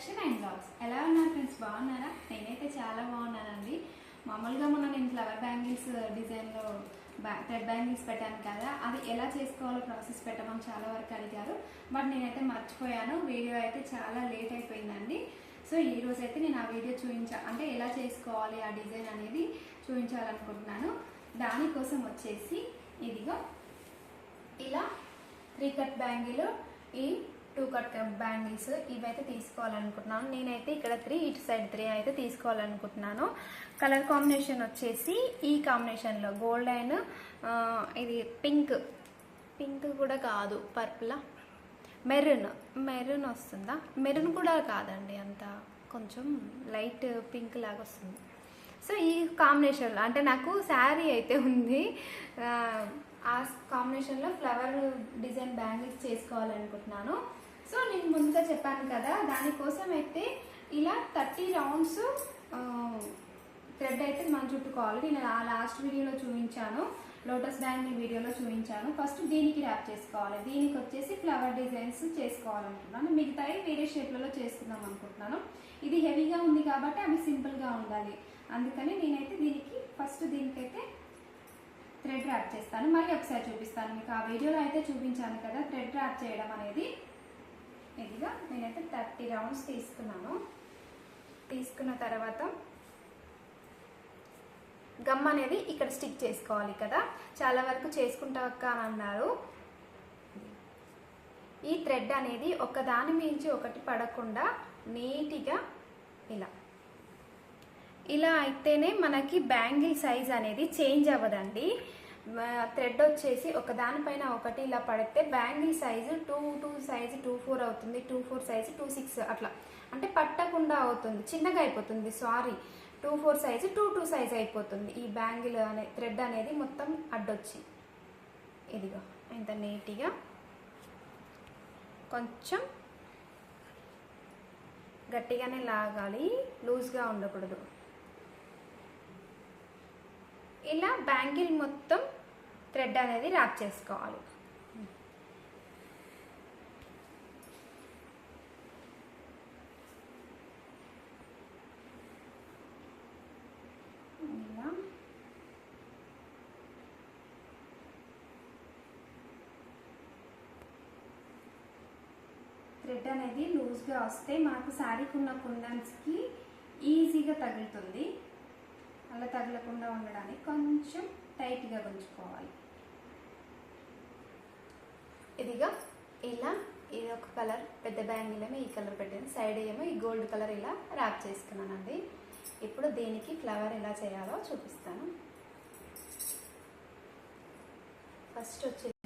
Collection and blogs ఎలా ఉన్నారు friends? బాగున్నారా? నేనైతే చాలా బాగున్నానండి. మామూలుగా మొన్న నేను ఫ్లవర్ బ్యాంగిల్స్ డిజైన్లో బ్యా థ్రెడ్ బ్యాంగిల్స్ పెట్టాను కదా అది ఎలా చేసుకోవాలో ప్రాసెస్ పెట్టమని చాలా వరకు అడిగారు. బట్ నేనైతే మర్చిపోయాను. వీడియో అయితే చాలా లేట్ అయిపోయిందండి. సో ఈ రోజు అయితే నేను ఆ వీడియో చూపించా అంటే ఎలా చేసుకోవాలి ఆ డిజైన్ అనేది చూపించాలనుకుంటున్నాను దానికోసం వచ్చేసి ఇదిగో ఇలా త్రీ కట్ బ్యాంగిల్ ఈ టూ కట్ కప్ బ్యాంగిల్స్ ఇవైతే తీసుకోవాలనుకుంటున్నాను. నేనైతే ఇక్కడ త్రీ ఇటు సైడ్ త్రీ అయితే తీసుకోవాలనుకుంటున్నాను. కలర్ కాంబినేషన్ వచ్చేసి ఈ కాంబినేషన్లో గోల్డ్ అండ్ ఇది పింక్. పింక్ కూడా కాదు పర్పులా. మెరూన్. మెరూన్ వస్తుందా? మెరూన్ కూడా కాదండి అంత కొంచెం లైట్ పింక్ లాగా వస్తుంది. సో ఈ కాంబినేషన్లో అంటే నాకు శారీ అయితే ఉంది. ఆ కాంబినేషన్లో ఫ్లవర్ డిజైన్ బ్యాంగిల్స్ చేసుకోవాలనుకుంటున్నాను. సో నేను ముందుగా చెప్పాను కదా దానికోసం అయితే ఇలా థర్టీ రౌండ్స్ థ్రెడ్ అయితే మనం చుట్టుకోవాలి నేను ఆ లాస్ట్ వీడియోలో చూపించాను. లోటస్ బ్యాంగిల్ వీడియోలో చూపించాను. ఫస్ట్ దీనికి ర్యాప్ చేసుకోవాలి. దీనికి వచ్చేసి ఫ్లవర్ డిజైన్స్ చేసుకోవాలనుకుంటున్నాను. మిగతాయి వేరే షేప్లలో చేసుకుందాం అనుకుంటున్నాను. ఇది హెవీగా ఉంది కాబట్టి అవి సింపుల్గా ఉండాలి. అందుకని నేనైతే దీనికి ఫస్ట్ దీనికైతే థ్రెడ్ ర్యాప్ చేస్తాను. మళ్ళీ ఒకసారి చూపిస్తాను. మీకు ఆ వీడియోలో అయితే చూపించాను కదా థ్రెడ్ ర్యాప్ చేయడం అనేది. ఇదిగా నేనైతే థర్టీ రౌండ్స్ తీసుకున్నాను. తీసుకున్న తర్వాత గమ్ అనేది ఇక్కడ స్టిక్ చేసుకోవాలి కదా. చాలా వరకు చేసుకుంటా అని అన్నారు. ఈ థ్రెడ్ అనేది ఒకదాని మించి ఒకటి పడకుండా నీట్గా ఇలా. ఇలా అయితేనే మనకి బ్యాంగిల్ సైజ్ అనేది చేంజ్ అవ్వదండి. థ్రెడ్ వచ్చేసి ఒక దానిపైన ఒకటి ఇలా పడితే bangle size two two size two four అవుతుంది. Two four size two six అట్లా. అంటే పట్టకుండా అవుతుంది. చిన్నగా అయిపోతుంది. Sorry two four size two two size అయిపోతుంది. ఈ బ్యాంగిల్ అనే థ్రెడ్ అనేది మొత్తం అడ్డొచ్చి. ఇదిగో ఇంత నీట్గా కొంచెం గట్టిగానే లాగాలి. లూజ్గా ఉండకూడదు. ఇలా బ్యాంగిల్ మొత్తం థ్రెడ్ అనేది ర్యాప్ చేసుకోవాలి. థ్రెడ్ అనేది లూజ్గా వస్తే మనకు శారీకి ఉన్న కుందన్స్కి ఈజీగా తగులుతుంది. అలా తగలకుండా ఉండడానికి కొంచెం టైట్గా గుంజుకోవాలి. ఇదిగా ఇలా ఇది ఒక కలర్ పెద్ద బ్యాంగిల్ ఏమో ఈ కలర్ పెట్టాను సైడ్ ఏమో ఈ గోల్డ్ కలర్ ఇలా ర్యాప్ చేసుకున్నానండి. ఇప్పుడు దీనికి ఫ్లవర్ ఎలా చేయాలో చూపిస్తాను. ఫస్ట్ వచ్చేసి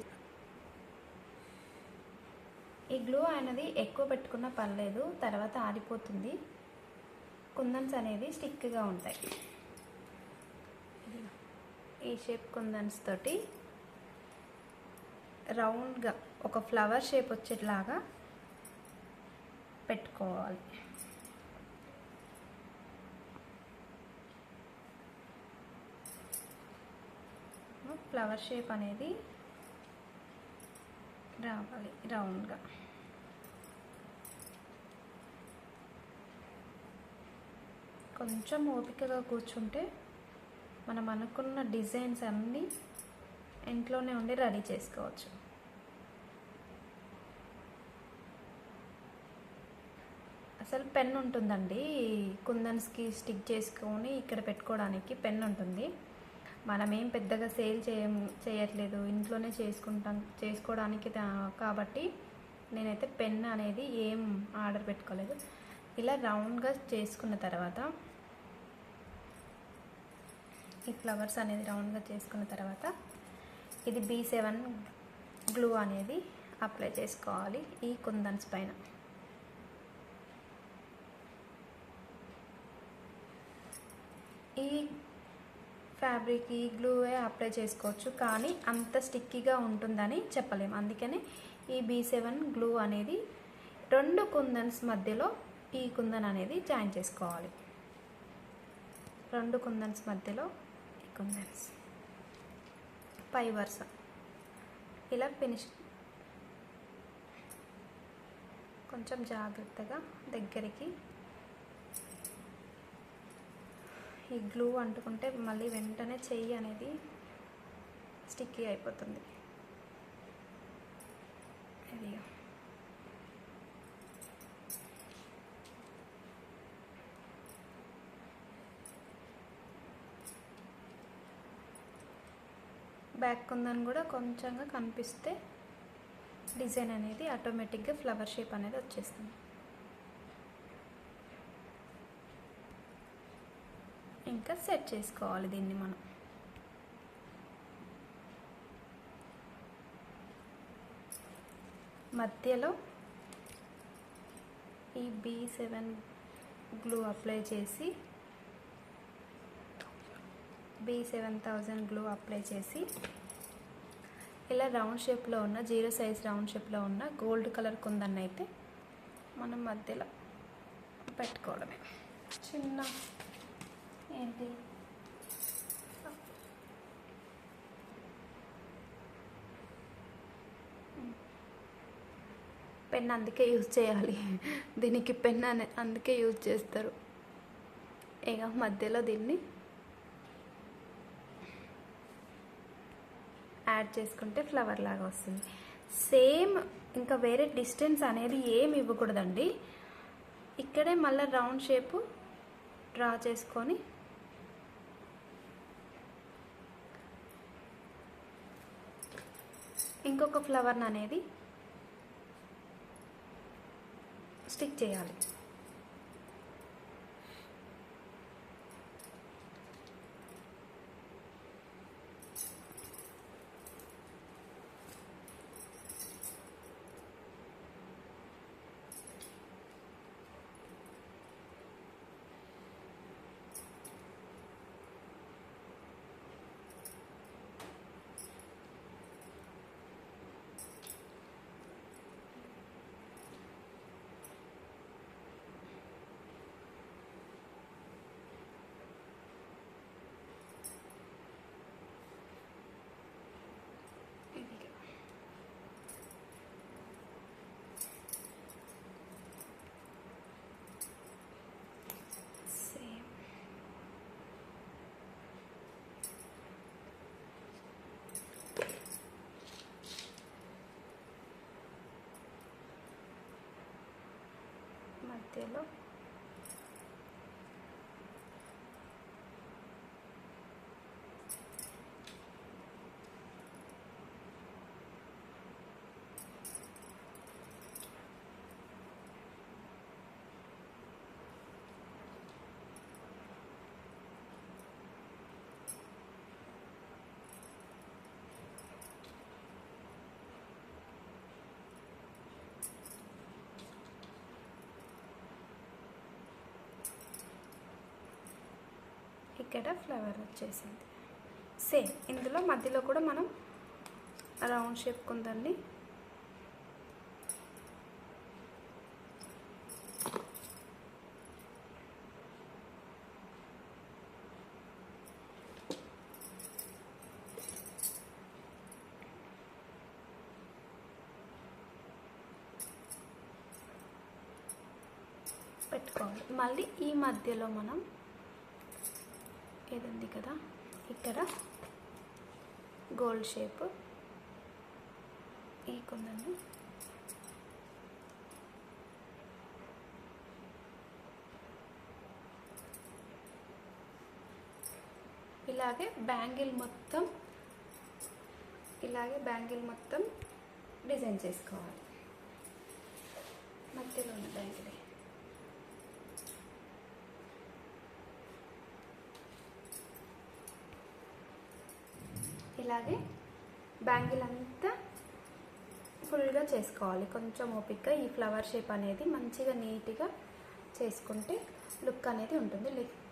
ఈ గ్లూ అనేది ఎక్కువ పెట్టుకున్న పర్లేదు తర్వాత ఆరిపోతుంది. కుందన్స్ అనేది స్టిక్గా ఉంటాయి. ఈ షేప్ కుందన్స్ తోటి రౌండ్గా ఒక ఫ్లవర్ షేప్ వచ్చేట్లాగా పెట్టుకోవాలి. ఫ్లవర్ షేప్ అనేది రావాలి రౌండ్గా. కొంచెం ఓపికగా కూర్చుంటే మనం అనుకున్న డిజైన్స్ అన్నీ ఇంట్లోనే ఉండి రెడీ చేసుకోవచ్చు. అసలు పెన్ ఉంటుందండి. కుందన్స్కి స్టిక్ చేసుకొని ఇక్కడ పెట్టుకోవడానికి పెన్ ఉంటుంది. మనం ఏం పెద్దగా సేల్ చేయం చేయట్లేదు. ఇంట్లోనే చేసుకుంటాం చేసుకోవడానికి కాబట్టి నేనైతే పెన్ అనేది ఏం ఆర్డర్ పెట్టుకోలేదు. ఇలా రౌండ్గా చేసుకున్న తర్వాత ఈ ఫ్లవర్స్ అనేది రౌండ్గా చేసుకున్న తర్వాత ఇది బీ సెవెన్ గ్లూ అనేది అప్లై చేసుకోవాలి ఈ కుందన్స్ పైన. ఈ ఫ్యాబ్రిక్ ఈ గ్లూవే అప్లై చేసుకోవచ్చు కానీ అంత స్టిక్కీగా ఉంటుందని చెప్పలేము అందుకని ఈ బీ సెవెన్ గ్లూ అనేది రెండు కుందన్స్ మధ్యలో ఈ కుందన్ అనేది జాయిన్ చేసుకోవాలి. రెండు కుందన్స్ మధ్యలో ఈ కుందన్స్ పై వరుస. ఇలా ఫినిష్ కొంచెం జాగ్రత్తగా దగ్గరికి ఈ గ్లూ అంటుకుంటే మళ్ళీ వెంటనే చెయ్యి అనేది స్టిక్కీ అయిపోతుంది. ఇది బ్యాక్ ఉందని కూడా కొంచెంగా కనిపిస్తే డిజైన్ అనేది ఆటోమేటిక్గా ఫ్లవర్ షేప్ అనేది వచ్చేస్తుంది. ఇంకా సెట్ చేసుకోవాలి దీన్ని మనం. మధ్యలో ఈ బీ సెవెన్ గ్లూ అప్లై చేసి B seven thousand glue apply చేసి ఇలా రౌండ్ షేప్లో ఉన్న జీరో సైజ్ రౌండ్ షేప్లో ఉన్న గోల్డ్ కలర్ కుందన్న అయితే మనం మధ్యలో పెట్టుకోవడమే. చిన్న ఏంటి? పెన్ అందుకే యూజ్ చేయాలి. దీనికి పెన్ అనే అందుకే యూజ్ చేస్తారు. ఇక మధ్యలో దీన్ని యాడ్ చేసుకుంటే ఫ్లవర్ లాగా వస్తుంది. సేమ్ ఇంకా వేరే డిస్టెన్స్ అనేది ఏమి ఇవ్వకూడదండి. ఇక్కడే మళ్ళీ రౌండ్ షేపు డ్రా చేసుకొని ఇంకొక ఫ్లవర్ని అనేది స్టిక్ చేయాలి ఇదిగో. సేమ్ మధ్యలో ఇక్కడ ఫ్లవర్ వచ్చేసింది. సేమ్ ఇందులో మధ్యలో కూడా మనం రౌండ్ షేప్ కుందండి పెట్టుకోవాలి. మళ్ళీ ఈ మధ్యలో మనం ఇది ఉంది కదా ఇక్కడ గోల్డ్ షేప్. ఈ కొందండి ఇలాగే బ్యాంగిల్ మొత్తం ఇలాగే బ్యాంగిల్ మొత్తం డిజైన్ చేసుకోవాలి. మధ్యలో ఉన్న బ్యాంగిల్. ఇలాగే బ్యాంగిల్ అంతా ఫుల్గా చేసుకోవాలి. కొంచెం ఓపిక్గా ఈ ఫ్లవర్ షేప్ అనేది మంచిగా నీట్గా చేసుకుంటే లుక్ అనేది ఉంటుంది.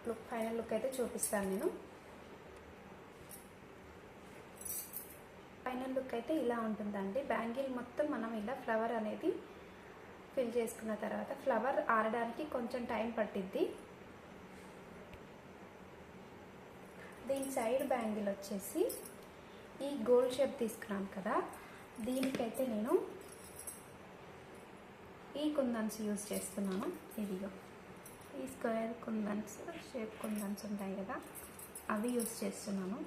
లుక్ ఫైనల్ లుక్ అయితే చూపిస్తాను నేను. ఫైనల్ లుక్ అయితే ఇలా ఉంటుందండి. బ్యాంగిల్ మొత్తం మనం ఇలా ఫ్లవర్ అనేది ఫిల్ చేసుకున్న తర్వాత ఫ్లవర్ ఆరడానికి కొంచెం టైం పట్టిద్ది. దీని సైడ్ బ్యాంగిల్ వచ్చేసి ఈ గోల్డ్ షేప్ తీసుకున్నాను కదా దీనికైతే నేను ఈ ఈ కుందన్స్ యూజ్ చేస్తున్నాను. ఇదిగో ఈ స్క్వేర్ కుందన్స్ షేప్ కుందన్స్ ఉంటాయి కదా అవి యూజ్ చేస్తున్నాను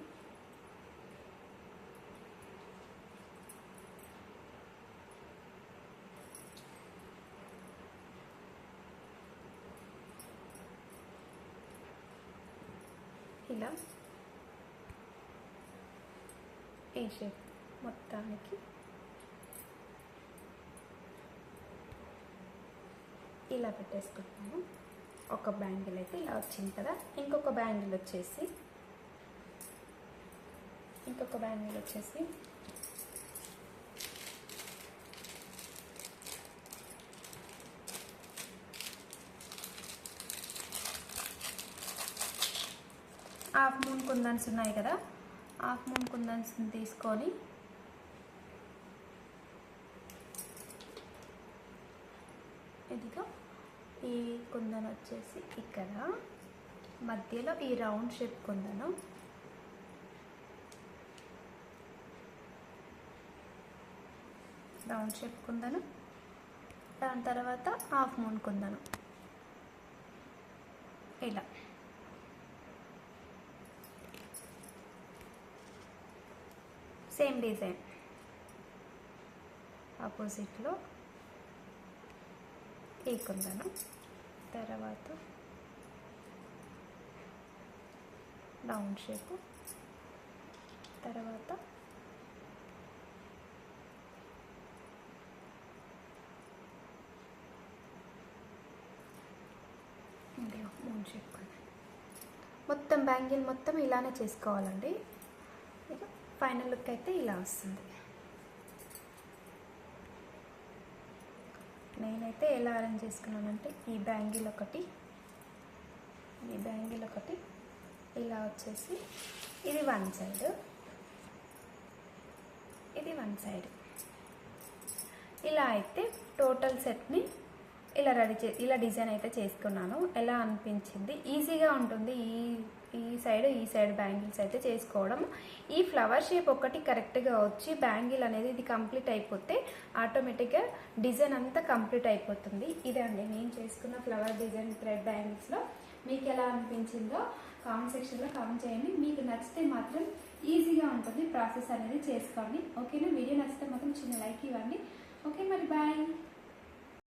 ఇలా ఈ షేప్ మొత్తానికి. ఇలా పెట్టేసుకుంటున్నాను. ఒక బ్యాంగిల్ అయితే ఇలా వచ్చింది కదా ఇంకొక బ్యాంగిల్ వచ్చేసి ఇంకొక బ్యాంగిల్ వచ్చేసి హాఫ్ మూన్ కుందన్స్ ఉన్నాయి కదా హాఫ్ మూన్ కుందన్స్ని తీసుకొని ఇదిగో ఈ కుందన్ వచ్చేసి ఇక్కడ. మధ్యలో ఈ రౌండ్ షేప్ కుందను. Round shape కుందను. దాని తర్వాత హాఫ్ మూన్ కుందను. ఇలా. సేమ్ డిజైన్ ఆపోజిట్లో ఈ కుందను తర్వాత డౌన్ షేప్ తర్వాత మూన్ షేప్ మొత్తం బ్యాంగిల్ మొత్తం ఇలానే చేసుకోవాలండి. ఫైనల్ లుక్ అయితే ఇలా వస్తుంది. నేనైతే ఎలా అరేంజ్ చేసుకున్నానంటే ఈ బ్యాంగిల్ ఒకటి ఈ బ్యాంగిల్ ఒకటి ఇలా వచ్చేసి ఇది వన్ సైడ్ ఇది వన్ సైడ్ ఇలా అయితే టోటల్ సెట్ని ఇలా రెడీ చే ఇలా డిజైన్ అయితే చేసుకున్నాను. ఎలా అనిపించింది? ఈజీగా ఉంటుంది. ఈ ఈ సైడ్ ఈ సైడ్ బ్యాంగిల్స్ అయితే చేసుకోవడం. ఈ ఫ్లవర్ షేప్ ఒకటి కరెక్ట్గా వచ్చి బ్యాంగిల్ అనేది ఇది కంప్లీట్ అయిపోతే ఆటోమేటిక్గా డిజైన్ అంతా కంప్లీట్ అయిపోతుంది. ఇదండి నేను చేసుకున్న ఫ్లవర్ డిజైన్ థ్రెడ్ బ్యాంగిల్స్లో. మీకు ఎలా అనిపించిందో కామెంట్ సెక్షన్లో కామెంట్ చేయండి. మీకు నచ్చితే మాత్రం ఈజీగా ఉంటుంది ప్రాసెస్ అనేది చేసుకోండి. ఓకేనా? వీడియో నచ్చితే మాత్రం చిన్న లైక్ ఇవ్వండి. ఓకే మరి బాయ్.